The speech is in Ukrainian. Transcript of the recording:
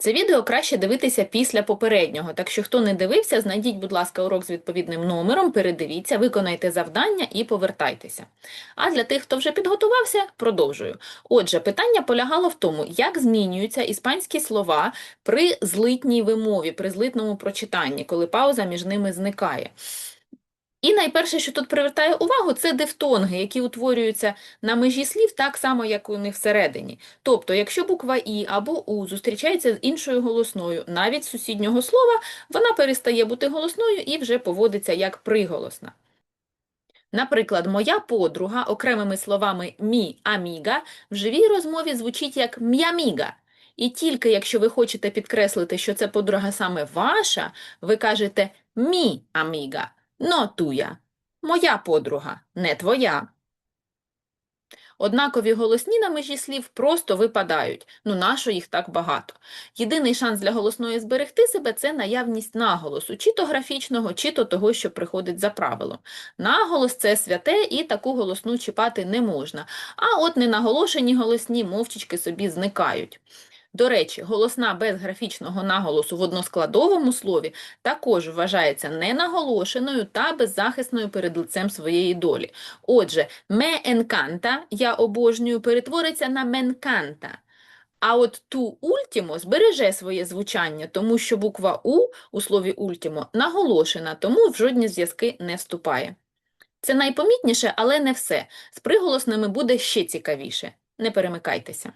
Це відео краще дивитися після попереднього, так що хто не дивився, знайдіть, будь ласка, урок з відповідним номером, передивіться, виконайте завдання і повертайтеся. А для тих, хто вже підготувався, продовжую. Отже, питання полягало в тому, як змінюються іспанські слова при злитній вимові, при злитному прочитанні, коли пауза між ними зникає. І найперше, що тут привертає увагу, це дифтонги, які утворюються на межі слів так само, як у них всередині. Тобто, якщо буква І або У зустрічається з іншою голосною, навіть сусіднього слова, вона перестає бути голосною і вже поводиться як приголосна. Наприклад, моя подруга окремими словами мі аміга в живій розмові звучить як м'яміга. І тільки якщо ви хочете підкреслити, що це подруга саме ваша, ви кажете мі аміга, но туя. Моя подруга, не твоя. Однакові голосні на межі слів просто випадають. Ну, нащо їх так багато? Єдиний шанс для голосної зберегти себе – це наявність наголосу, чи то графічного, чи то того, що приходить за правилом. Наголос – це святе, і таку голосну чіпати не можна. А от ненаголошені голосні мовчечки собі зникають. До речі, голосна без графічного наголосу в односкладовому слові також вважається ненаголошеною та беззахисною перед лицем своєї долі. Отже, «me encanta» – «я обожнюю» перетвориться на «менканта». А от ту ультімо збереже своє звучання, тому що буква У у слові ультімо наголошена, тому в жодні зв'язки не вступає. Це найпомітніше, але не все. З приголосними буде ще цікавіше. Не перемикайтеся.